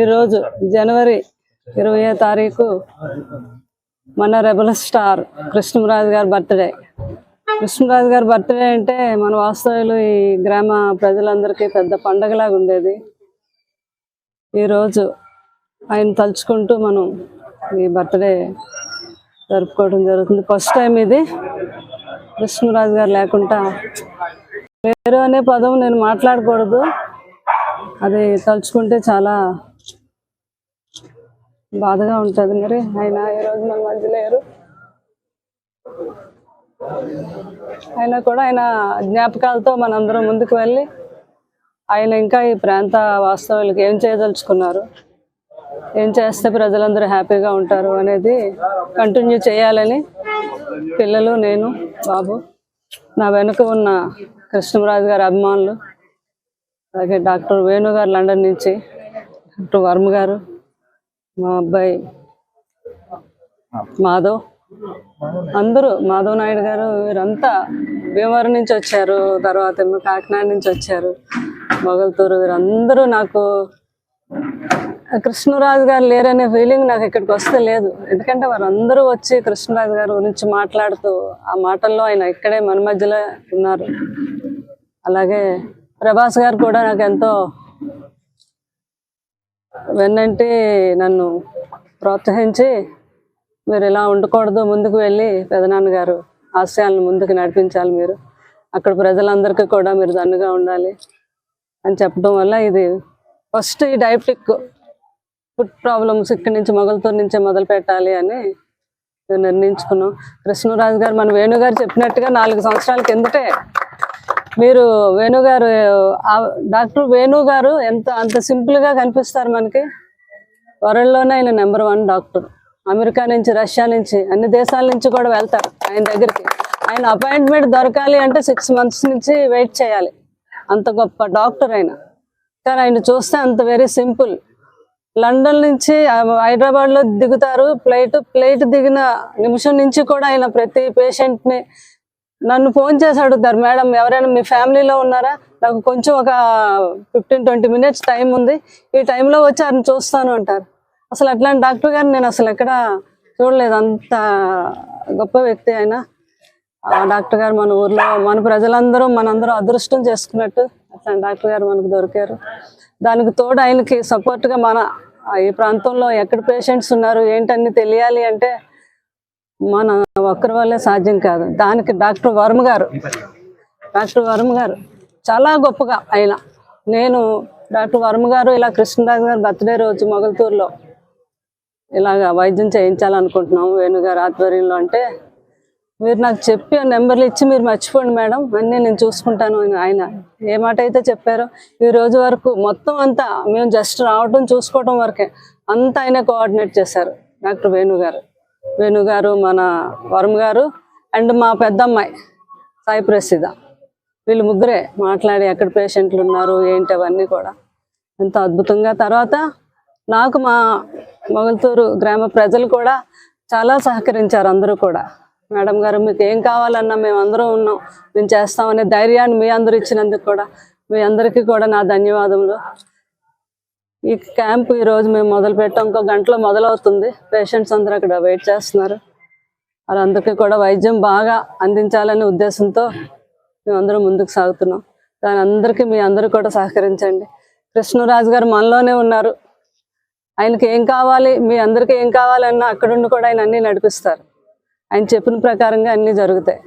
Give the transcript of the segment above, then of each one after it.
ఈరోజు జనవరి ఇరవయో తారీఖు మన రెబల్ స్టార్ కృష్ణరాజు గారి బర్త్డే. కృష్ణరాజు గారి బర్త్డే అంటే మన వాస్తవ్యులు ఈ గ్రామ ప్రజలందరికీ పెద్ద పండగలాగా ఉండేది. ఈరోజు ఆయన తలుచుకుంటూ మనం ఈ బర్త్డే జరుపుకోవడం జరుగుతుంది. ఫస్ట్ టైం ఇది. కృష్ణరాజు గారు లేకుండా పేరు అనే పదం నేను మాట్లాడకూడదు. అది తలుచుకుంటే చాలా బాధగా ఉంటుంది మరి. ఆయన ఈరోజు మన మధ్య లేరు. అయినా కూడా ఆయన జ్ఞాపకాలతో మనందరం ముందుకు వెళ్ళి ఆయన ఇంకా ఈ ప్రాంత వాస్తవాలకు ఏం చేయదలుచుకున్నారు? ఏం చేస్తే ప్రజలందరూ హ్యాపీగా ఉంటారు అనేది కంటిన్యూ చేయాలని పిల్లలు నేను బాబు నా వెనుక ఉన్న కృష్ణరాజు గారి అభిమానులు అలాగే డాక్టర్ వేణు గారు లండన్ నుంచి డాక్టర్ వర్మ గారు మా అబ్బాయి మాధవ్. అందరూ మాధవ్ నాయుడు గారు వీరంతా భీమవరం నుంచి వచ్చారు తర్వాత ఏమో కాకినాడ నుంచి వచ్చారు మొగల్తూరు. వీరందరూ నాకు కృష్ణరాజు గారు లేరనే ఫీలింగ్ నాకు ఇక్కడికి వస్తే లేదు. ఎందుకంటే వారందరూ వచ్చి కృష్ణరాజు గారి గురించి మాట్లాడుతూ ఆ మాటల్లో ఆయన ఇక్కడే మన మధ్యలో ఉన్నారు. అలాగే ప్రభాస్ గారు కూడా నాకు ఎంతో వెన్నంటే నన్ను ప్రోత్సహించి మీరు ఇలా ఉండకూడదు ముందుకు వెళ్ళి పెదనాన్నగారు ఆశయాలను ముందుకు నడిపించాలి మీరు. అక్కడ ప్రజలందరికీ కూడా మీరు దన్నుగా ఉండాలి అని చెప్పడం వల్ల ఇది ఫస్ట్ ఈ డయాబెటిక్ ఫుడ్ ప్రాబ్లమ్స్ ఇక్కడి నుంచి మొగలతో నుంచే మొదలు పెట్టాలి అని నిర్ణయించుకున్నాం. కృష్ణరాజు గారు మన వేణుగారు చెప్పినట్టుగా నాలుగు సంవత్సరాల కిందటే మీరు వేణు గారు డాక్టర్ వేణు గారు ఎంత అంత సింపుల్గా కనిపిస్తారు మనకి? వరల్డ్లోనే ఆయన నెంబర్ వన్ డాక్టర్. అమెరికా నుంచి రష్యా నుంచి అన్ని దేశాల నుంచి కూడా వెళ్తారు ఆయన దగ్గరికి. ఆయన అపాయింట్మెంట్ దొరకాలి అంటే సిక్స్ మంత్స్ నుంచి వెయిట్ చేయాలి. అంత గొప్ప డాక్టర్ ఆయన. కానీ ఆయన చూస్తే అంత వెరీ సింపుల్. లండన్ నుంచి హైదరాబాద్లో దిగుతారు. ఫ్లైట్ ఫ్లైట్ దిగిన నిమిషం నుంచి కూడా ఆయన ప్రతి పేషెంట్ని నన్ను ఫోన్ చేసి అడుగుతారు మేడం ఎవరైనా మీ ఫ్యామిలీలో ఉన్నారా? నాకు కొంచెం ఒక ఫిఫ్టీన్ ట్వంటీ మినిట్స్ టైం ఉంది. ఈ టైంలో వచ్చి ఆయన చూస్తాను అంటారు. అసలు అట్లాంటి డాక్టర్ గారిని నేను అసలు ఎక్కడ చూడలేదు. అంత గొప్ప వ్యక్తి ఆయన. ఆ డాక్టర్ గారు మన ఊర్లో మన ప్రజలందరూ మనందరూ అదృష్టం చేసుకున్నట్టు అట్లాంటి డాక్టర్ గారు మనకు దొరికారు. దానికి తోడు ఆయనకి సపోర్ట్గా మన ఈ ప్రాంతంలో ఎక్కడ పేషెంట్స్ ఉన్నారు ఏంటన్నీ తెలియాలి అంటే మన ఒక్కరి వల్లే సాధ్యం కాదు. దానికి డాక్టర్ వర్మ గారు డాక్టర్ వర్మ గారు చాలా గొప్పగా ఆయన. నేను డాక్టర్ వర్మ గారు ఇలా కృష్ణరాజు గారు బర్త్డే రోజు మొగల్తూరులో ఇలాగ వైద్యం చేయించాలనుకుంటున్నాము వేణుగారు ఆధ్వర్యంలో అంటే మీరు నాకు చెప్పి నెంబర్లు ఇచ్చి మీరు మర్చిపోండి మేడం. అన్నీ నేను చూసుకుంటాను అని ఆయన ఏ మాట అయితే చెప్పారో ఈ రోజు వరకు మొత్తం అంతా మేము జస్ట్ రావడం చూసుకోవడం వరకే అంతా ఆయన కోఆర్డినేట్ చేశారు డాక్టర్ వేణు గారు. వేణు గారు మన వరుణ్ గారు అండ్ మా పెద్దమ్మాయి సాయి ప్రసిద్ధ. వీళ్ళు ముగ్గురే మాట్లాడి ఎక్కడ పేషెంట్లు ఉన్నారు ఏంటి అవన్నీ కూడా. ఎంతో అద్భుతంగా. తర్వాత నాకు మా మొగల్తూరు గ్రామ ప్రజలు కూడా చాలా సహకరించారు అందరూ కూడా. మేడం గారు మీకు ఏం కావాలన్నా మేము అందరూ ఉన్నాం. మేము చేస్తామనే ధైర్యాన్ని మీ అందరూ ఇచ్చినందుకు కూడా మీ అందరికీ కూడా నా ధన్యవాదములు. ఈ క్యాంప్ ఈ రోజు మేము మొదలు పెట్టాం. ఇంకో గంటలో మొదలవుతుంది. పేషెంట్స్ అందరూ అక్కడ వెయిట్ చేస్తున్నారు. వాళ్ళందరికీ కూడా వైద్యం బాగా అందించాలనే ఉద్దేశంతో మేమందరం ముందుకు సాగుతున్నాం. దాని అందరికీ మీ అందరూ కూడా సహకరించండి. కృష్ణరాజు గారు మనలోనే ఉన్నారు. ఆయనకి ఏం కావాలి మీ అందరికీ ఏం కావాలన్నా అక్కడుండి కూడా ఆయన అన్నీ నడిపిస్తారు. ఆయన చెప్పిన ప్రకారంగా అన్నీ జరుగుతాయి.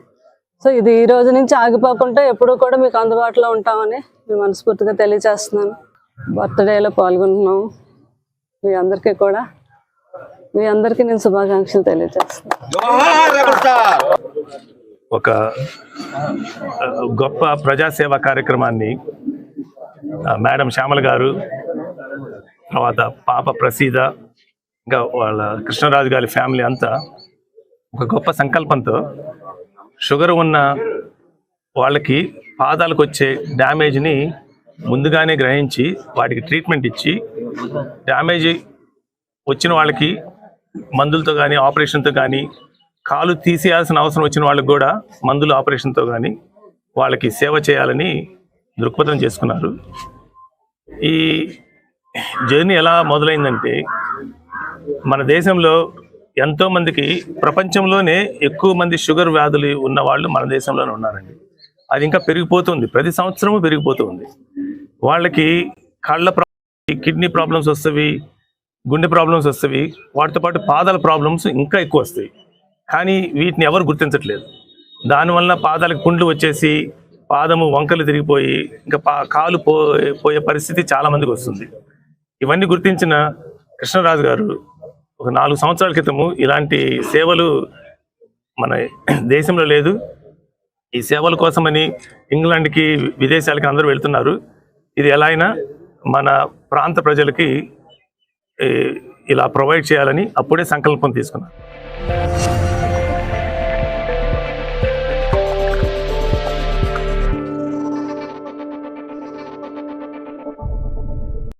సో ఇది ఈ రోజు నుంచి ఆగిపోకుండా ఎప్పుడూ కూడా మీకు అందుబాటులో ఉంటామని మేము మనస్ఫూర్తిగా తెలియజేస్తున్నాను. బర్త్డేలో పాల్గొంటున్నాం. మీ అందరికీ కూడా. మీ అందరికీ నేను శుభాకాంక్షలు తెలియజేస్తాను ఒక గొప్ప ప్రజాసేవ కార్యక్రమాన్ని మేడం శ్యామల గారు తర్వాత పాప ప్రసీద ఇంకా వాళ్ళ కృష్ణరాజు గారి ఫ్యామిలీ అంతా ఒక గొప్ప సంకల్పంతో షుగర్ ఉన్న వాళ్ళకి పాదాలకు వచ్చే డ్యామేజ్ని ముందుగానే గ్రహించి వాటికి ట్రీట్మెంట్ ఇచ్చి డ్యామేజ్ వచ్చిన వాళ్ళకి మందులతో కానీ ఆపరేషన్తో కానీ కాలు తీసేయాల్సిన అవసరం వచ్చిన వాళ్ళకి కూడా మందులు ఆపరేషన్తో కానీ వాళ్ళకి సేవ చేయాలని దృక్పథం చేసుకున్నారు. ఈ జర్నీ ఎలా మొదలైందంటే మన దేశంలో ఎంతోమందికి ప్రపంచంలోనే ఎక్కువ మంది షుగర్ వ్యాధులు ఉన్న వాళ్ళు మన దేశంలోనే ఉన్నారండి. అది ఇంకా పెరిగిపోతుంది. ప్రతి సంవత్సరము పెరిగిపోతుంది. వాళ్ళకి కళ్ళ ప్రాబ్లమ్ కిడ్నీ ప్రాబ్లమ్స్ వస్తవి గుండె ప్రాబ్లమ్స్ వస్తవి వాటితో పాటు పాదాల ప్రాబ్లమ్స్ ఇంకా ఎక్కువ వస్తాయి. కానీ వీటిని ఎవరు గుర్తించట్లేదు. దానివల్ల పాదాలకు పుండ్లు వచ్చేసి పాదము వంకలు తిరిగిపోయి ఇంకా పా కాలు పో పోయే పరిస్థితి చాలామందికి వస్తుంది. ఇవన్నీ గుర్తించిన కృష్ణరాజు గారు ఒక నాలుగు సంవత్సరాల క్రితము ఇలాంటి సేవలు మన దేశంలో లేదు. ఈ సేవల కోసమని ఇంగ్లాండ్కి విదేశాలకి అందరూ వెళ్తున్నారు. ఇది ఎలా అయినా మన ప్రాంత ప్రజలకి ఇలా ప్రొవైడ్ చేయాలని అప్పుడే సంకల్పం తీసుకున్నాను.